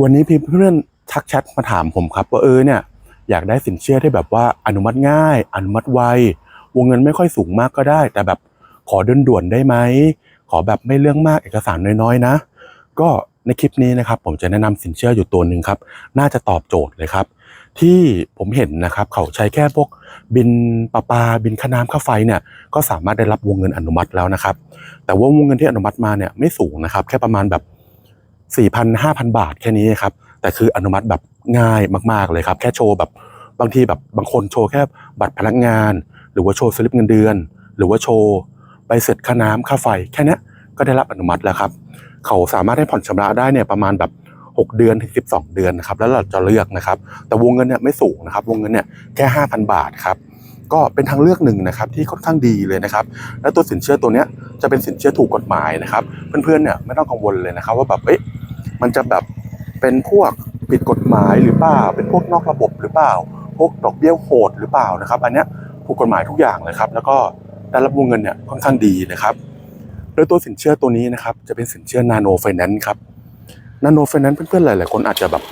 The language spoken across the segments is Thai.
วันนี้พี่เพื่อนทักแชทมาถามผมครับว่าเออเนี่ยอยากได้สินเชื่อที่แบบว่าอนุมัติง่าย อนุมัติไววงเงินไม่ค่อยสูงมากก็ได้ แต่แบบขอด่วนๆได้ไหมขอแบบไม่เรื่องมากเอกสารน้อยๆนะ ก็ในคลิปนี้นะครับ ผมจะแนะนำสินเชื่ออยู่ตัวหนึ่งครับ น่าจะตอบโจทย์เลยครับ ที่ผมเห็นนะครับ เขาใช้แค่พวกบินประปาบินค่าน้ำค่าไฟเนี่ย ก็สามารถได้รับวงเงินอนุมัติแล้วนะครับ แต่ว่าวงเงินที่อนุมัติมาเนี่ยไม่สูงนะครับ แค่ประมาณแบบ 4,000 5,000 บาทแค่นี้ครับ แต่คืออนุมัติแบบง่ายมาก ๆเลยครับ แค่โชว์แบบบางทีแบบบางคนโชว์แค่บัตรพนักงาน หรือว่าโชว์สลิปเงินเดือน หรือว่าโชว์ใบเสร็จค่าน้ำค่าไฟ แค่นี้ก็ได้รับอนุมัติแล้วครับ เขาสามารถให้ผ่อนชำระได้เนี่ยประมาณแบบ 6 เดือนถึง 12 เดือนนะครับแล้วเราจะเลือกนะครับ แต่วงเงินเนี่ยไม่สูงนะครับ วงเงินเนี่ยแค่ 5,000 บาทครับก็เป็นทางเลือกหนึ่งนะครับที่ค่อนข้างดีเลยนะครับ และตัวสินเชื่อตัวเนี้ยจะเป็นสินเชื่อถูกกฎหมายนะครับ เพื่อนๆเนี่ยไม่ต้องกังวลเลยนะครับ ว่าแบบเอ๊ะ มันจะแบบเป็นพวกผิดกฎหมายหรือเปล่า เป็นพวกนอกระบบหรือเปล่า พวกดอกเบี้ยโหดหรือเปล่านะครับ อันเนี้ยถูกกฎหมายทุกอย่างเลยครับ แล้วก็ได้รับวงเงินเนี่ยค่อนข้างดีนะครับโดยตัวสินเชื่อตัวนี้นะครับจะเป็นสินเชื่อนาโนไฟแนนซ์ครับนาโนไฟแนนซ์เพื่อนๆหลายๆคนอาจจะแบบ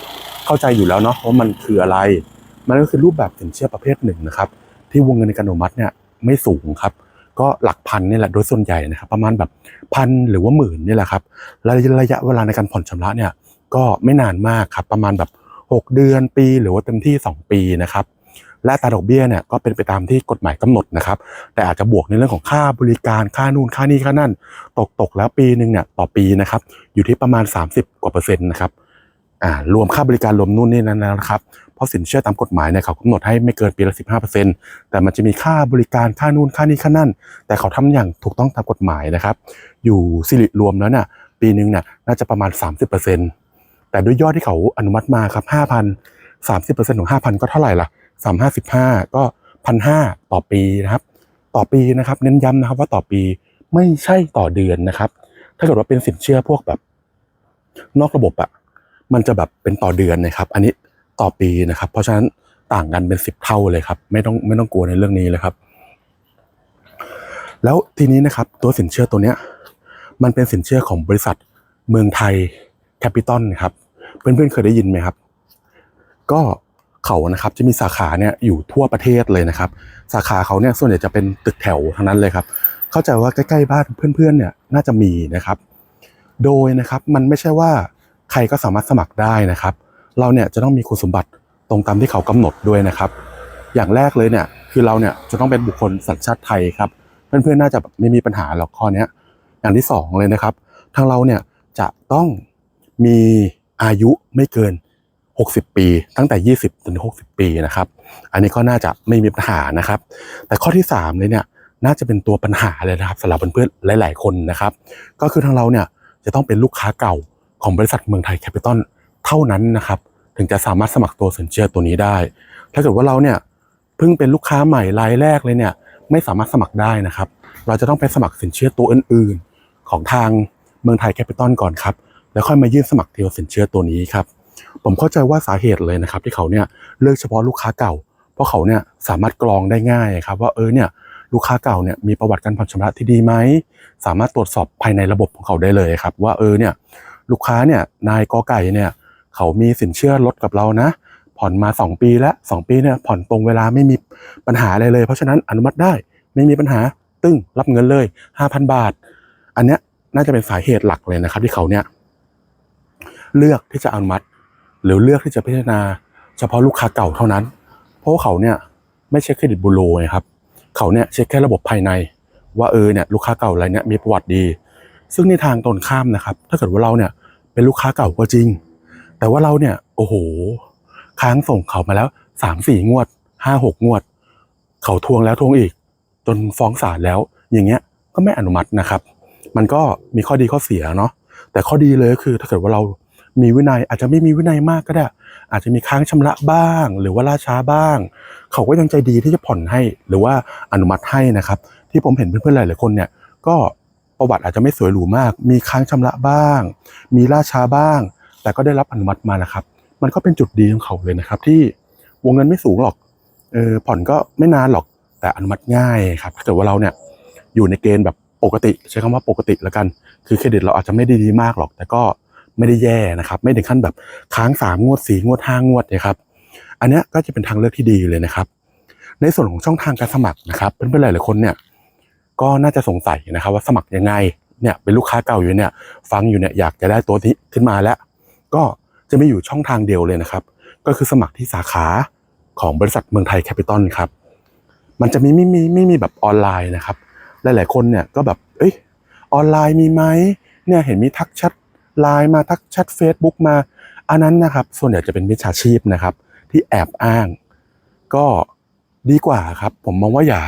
เข้าใจอยู่แล้วเนาะว่ามันคืออะไร มันก็คือรูปแบบสินเชื่อประเภทหนึ่งนะครับ ที่วงเงินในการอนุมัติเนี่ยไม่สูงครับ ก็หลักพันนี่แหละโดยส่วนใหญ่นะครับประมาณแบบพันหรือว่าหมื่นนี่แหละครับและระยะเวลาในการผ่อนชำระเนี่ยก็ไม่นานมากครับประมาณแบบ 6 เดือนปีหรือว่าเต็มที่ 2 ปีนะครับและอัตาดอกเบี้ยเนี่ยก็เป็นไปตามที่กฎหมายกำหนดนะครับ แต่อาจจะบวกในเรื่องของค่าบริการค่านู่นค่านี่ค่านั่น ตกตกแล้วปีหนึ่งเนี่ยต่อปีนะครับอยู่ที่ประมาณ 30 กว่าเปอร์เซ็นต์นะครับ อ่ารวมค่าบริการรวมนู่นนี่นั่นแล้วนะครับ เพราะสินเชื่อตามกฎหมายเนี่ยเขากำหนดให้ไม่เกินปีละ15%แต่มันจะมีค่าบริการค่านู่นค่านี่ค่านั่น แต่เขาทำอย่างถูกต้องตามกฎหมายนะครับ อยู่สิริรวมแล้วเนี่ยปีหนึ่งเนี่ยน่าจะประมาณ30%แต่ด้วยยอดที่เขาอนุมัติมาครับ5,000 30%ของ5,000ก็เท่าไหร่ล่ะ355ก็1,500ต่อปีนะครับ ต่อปีนะครับ เน้นย้ำนะครับว่าต่อปีไม่ใช่ต่อเดือนนะครับ ถ้าเกิดว่าเป็นสินเชื่อพวกแบบ นอกระบบอะ มันจะแบบเป็นต่อเดือนนะครับ อันนี้ต่อปีนะครับ เพราะฉะนั้นต่างกันเป็นสิบเท่าเลยครับ ไม่ต้องไม่ต้องกลัวในเรื่องนี้เลยครับ แล้วทีนี้นะครับตัวสินเชื่อตัวเนี้ย มันเป็นสินเชื่อของบริษัทเมืองไทยแคปิตอลครับ เพื่อนๆเคยได้ยินไหมครับ ก็เขานะครับจะมีสาขาเนี่ยอยู่ทั่วประเทศเลยนะครับ สาขาเขาเนี่ยส่วนใหญ่จะเป็นตึกแถวทั้งนั้นเลยครับ เข้าใจว่าใกล้ๆบ้านเพื่อนๆเนี่ยน่าจะมีนะครับ โดยนะครับมันไม่ใช่ว่า ใครก็สามารถสมัครได้นะครับ เราเนี่ยจะต้องมีคุณสมบัติตรงตามที่เขากำหนดด้วยนะครับ อย่างแรกเลยเนี่ยคือเราเนี่ยจะต้องเป็นบุคคลสัญชาติไทยครับเพื่อนๆน่าจะไม่มีปัญหาหรอกข้อนี้อย่างที่สองเลยนะครับ ทางเราเนี่ยจะต้องมีอายุไม่เกิน 60 ปี ตั้งแต่ 20จนถึง60 ปีนะครับ อันนี้ก็น่าจะไม่มีปัญหานะครับ แต่ข้อที่ 3 เลยเนี่ยน่าจะเป็นตัวปัญหาเลยนะครับสำหรับเพื่อนๆหลาย ๆ คนนะครับ ก็คือทางเราเนี่ยจะต้องเป็นลูกค้าเก่า ของบริษัทเมืองไทยแคปิตอลเท่านั้นนะครับ ถึงจะสามารถสมัครตัวสินเชื่อตัวนี้ได้ ถ้าเกิดว่าเราเนี่ยเพิ่งเป็นลูกค้าใหม่รายแรกเลยเนี่ยไม่สามารถสมัครได้นะครับ เราจะต้องไปสมัครสินเชื่อตัวอื่นๆ ของทางเมืองไทยแคปิตอลก่อนครับ แล้วค่อยมายื่นสมัครเทียวสินเชื่อตัวนี้ครับ ผมเข้าใจว่าสาเหตุเลยนะครับ ที่เขาเนี่ยเลือกเฉพาะลูกค้าเก่า เพราะเขาเนี่ยสามารถกรองได้ง่ายครับ ว่าเออเนี่ยลูกค้าเก่าเนี่ยมีประวัติการผ่อนชำระที่ดีไหม สามารถตรวจสอบภายในระบบของเขาได้เลยครับ ว่าเออเนี่ย ลูกค้าเนี่ยนายกอไก่เนี่ยเขามีสินเชื่อลดกับเรานะ ผ่อนมา 2 ปีแล้ว 2 ปีเนี่ยผ่อนตรงเวลาไม่มีปัญหาอะไรเลย เพราะฉะนั้นอนุมัติได้ไม่มีปัญหาตึ้งรับเงินเลย 5,000 บาท อันเนี้ยน่าจะเป็นสาเหตุหลักเลยนะครับ ที่เขาเนี่ยเลือกที่จะอนุมัติ หรือเลือกที่จะพิจารณา เฉพาะลูกค้าเก่าเท่านั้น เพราะเขาเนี่ยไม่เช็คเครดิตบูโรไงครับเขาเนี่ยเช็คแค่ระบบภายใน ว่าเออเนี่ยลูกค้าเก่ารายเนี่ยมีประวัติดี ซึ่งในทางตรงข้ามนะครับ ถ้าเกิดว่าเราเนี่ย เป็นลูกค้าเก่าก็จริง แต่ว่าเราเนี่ยโอ้โห ค้างส่งเขามาแล้วสามสี่งวดห้าหกงวด เขาทวงแล้วทวงอีก จนฟ้องศาลแล้ว อย่างเงี้ยก็ไม่อนุมัตินะครับ มันก็มีข้อดีข้อเสียเนาะแต่ข้อดีเลยก็คือถ้าเกิดว่าเรามีวินัยอาจจะไม่มีวินัยมากก็ได้ อาจจะมีค้างชำระบ้าง หรือว่าล่าช้าบ้าง เขาก็ยังใจดีที่จะผ่อนให้ หรือว่าอนุมัติให้นะครับ ที่ผมเห็นเพื่อนๆหลายๆคนเนี่ยก็ ประวัติอาจจะไม่สวยหรูมาก มีค้างชำระบ้าง มีล่าช้าบ้าง แต่ก็ได้รับอนุมัติมานะครับ มันก็เป็นจุดดีของเขาเลยนะครับ ที่วงเงินไม่สูงหรอกเออผ่อนก็ไม่นานหรอกแต่อนุมัติง่ายครับถ้าเกิดว่าเราเนี่ยอยู่ในเกณฑ์แบบปกติ ใช้คำว่าปกติแล้วกัน คือเครดิตเราอาจจะไม่ได้ดีมากหรอก แต่ก็ไม่ได้แย่นะครับ ไม่ถึงขั้นแบบค้างสามงวดสี่งวดห้างวดนะครับ อันนี้ก็จะเป็นทางเลือกที่ดีเลยนะครับ ในส่วนของช่องทางการสมัครนะครับเพื่อนๆหลายๆคนเนี่ย ก็น่าจะสงสัยนะครับว่าสมัครยังไงเนี่ยเป็นลูกค้าเก่าอยู่เนี่ยฟังอยู่เนี่ยอยากจะได้ตัวนี้ขึ้นมาแล้ว ก็จะมีอยู่ช่องทางเดียวเลยนะครับ ก็คือสมัครที่สาขาของบริษัทเมืองไทยแคปิตอลครับ มันจะมีไม่มีไม่มีแบบออนไลน์นะครับ หลาย ๆ คนเนี่ยก็แบบเอ้ยออนไลน์มีไหมเนี่ยเห็นมีทักแชทไลน์มาทักแชทเฟซบุ๊กมา อันนั้นนะครับ ส่วนใหญ่จะเป็นมิจฉาชีพนะครับ ที่แอบอ้าง ก็ดีกว่าครับ ผมมองว่าอย่า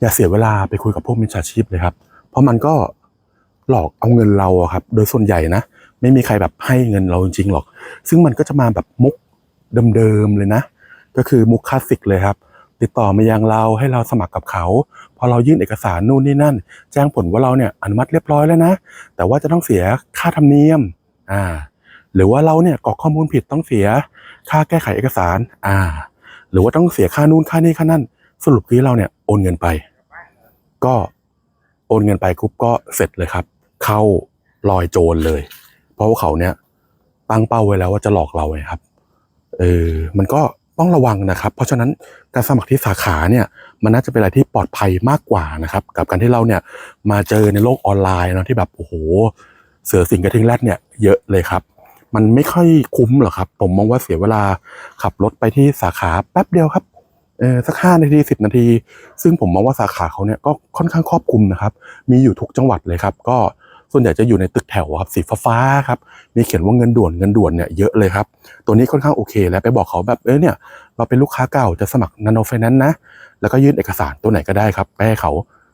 อย่าเสียเวลาไปคุยกับพวกมิจฉาชีพเลยครับ เพราะมันก็หลอกเอาเงินเราครับ โดยส่วนใหญ่นะ ไม่มีใครแบบให้เงินเราจริงๆหรอก ซึ่งมันก็จะมาแบบมุกเดิมๆเลยนะ ก็คือมุกคลาสสิกเลยครับ ติดต่อมายังเราให้เราสมัครกับเขา พอเรายื่นเอกสารนู่นนี่นั่น แจ้งผลว่าเราเนี่ยอนุมัติเรียบร้อยแล้วนะ แต่ว่าจะต้องเสียค่าธรรมเนียม อ่า หรือว่าเราเนี่ยกรอกข้อมูลผิดต้องเสียค่าแก้ไขเอกสาร อ่า หรือว่าต้องเสียค่านู่นค่านี่ค่านั่น สรุปที่เราเนี่ย โอนเงินไป ก็โอนเงินไปปุ๊บก็เสร็จเลยครับ เข้าลอยโจรเลย เพราะว่าเขาเนี่ยตั้งเป้าไว้แล้วว่าจะหลอกเราไงครับ เออ มันก็ต้องระวังนะครับ เพราะฉะนั้นการสมัครที่สาขาเนี่ยมันน่าจะเป็นอะไรที่ปลอดภัยมากกว่านะครับ กับการที่เราเนี่ยมาเจอในโลกออนไลน์เนาะที่แบบโอ้โห เสือสิงกระทิงแรดเนี่ยเยอะเลยครับ มันไม่ค่อยคุ้มหรอกครับ ผมมองว่าเสียเวลาขับรถไปที่สาขาแป๊บเดียวครับ สักห้านาทีสิบนาที ซึ่งผมมองว่าสาขาเขาเนี่ยก็ค่อนข้างครอบคลุมนะครับ มีอยู่ทุกจังหวัดเลยครับ ก็ส่วนใหญ่จะอยู่ในตึกแถวครับสีฟ้าๆครับ มีเขียนว่าเงินด่วนเงินด่วนเนี่ยเยอะเลยครับ ตัวนี้ค่อนข้างโอเค แล้วไปบอกเขาแบบเออเนี่ย เราเป็นลูกค้าเก่าจะสมัครนาโนไฟแนนซ์นะ แล้วก็ยื่นเอกสารตัวไหนก็ได้ครับไปให้เขา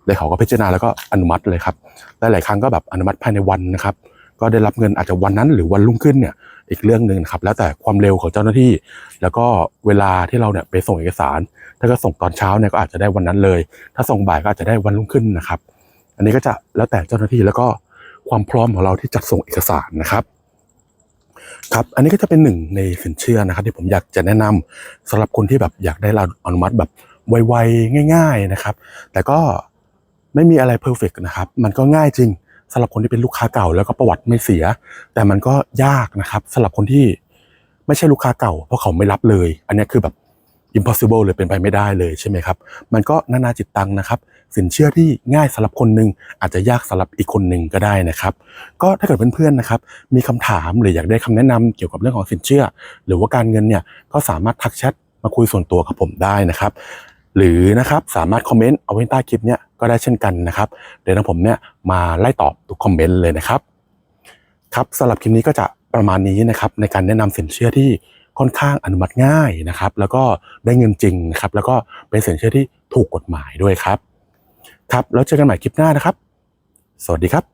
เลยเขาก็พิจารณาแล้วก็อนุมัติเลยครับหลายๆครั้งก็แบบอนุมัติภายในวันนะครับ ก็ได้รับเงินอาจจะวันนั้นหรือวันรุ่งขึ้นเนี่ย อีกเรื่องหนึ่งนะครับแล้วแต่ความเร็วของเจ้าหน้าที่ แล้วก็เวลาที่เราเนี่ยไปส่งเอกสาร ถ้าก็ส่งตอนเช้าเนี่ยก็อาจจะได้วันนั้นเลย ถ้าส่งบ่ายก็อาจจะได้วันรุ่งขึ้นนะครับ อันนี้ก็จะแล้วแต่เจ้าหน้าที่แล้วก็ความพร้อมของเราที่จัดส่งเอกสารนะครับครับ อันนี้ก็จะเป็นหนึ่งในสินเชื่อนะครับ ที่ผมอยากจะแนะนำสำหรับคนที่แบบอยากได้เราอนุมัติแบบไวๆง่าย ๆนะครับ แต่ก็ไม่มีอะไรเพอร์เฟกนะครับ มันก็ง่ายจริง สำหรับคนที่เป็นลูกค้าเก่าแล้วก็ประวัติไม่เสีย แต่มันก็ยากนะครับสำหรับคนที่ไม่ใช่ลูกค้าเก่า เพราะเขาไม่รับเลย อันนี้คือแบบ impossible เลยเป็นไปไม่ได้เลยใช่ไหมครับ มันก็นานาจิตตังนะครับ สินเชื่อที่ง่ายสำหรับคนหนึ่งอาจจะยากสำหรับอีกคนหนึ่งก็ได้นะครับ ก็ถ้าเกิดเพื่อนๆนะครับ มีคำถามหรืออยากได้คำแนะนำเกี่ยวกับเรื่องของสินเชื่อ หรือว่าการเงินเนี่ยก็สามารถทักแชทมาคุยส่วนตัวกับผมได้นะครับ หรือนะครับสามารถคอมเมนต์เอาไว้ใต้คลิปเนี่ย ก็ได้เช่นกันนะครับ เดี๋ยวนะผมเนี่ยมาไล่ตอบทุกคอมเมนต์เลยนะครับ ครับสำหรับคลิปนี้ก็จะประมาณนี้นะครับในการแนะนำสินเชื่อที่ค่อนข้างอนุมัติง่ายนะครับ แล้วก็ได้เงินจริงนะครับ แล้วก็เป็นสินเชื่อที่ถูกกฎหมายด้วยครับ ครับแล้วเจอกันใหม่คลิปหน้านะครับ สวัสดีครับ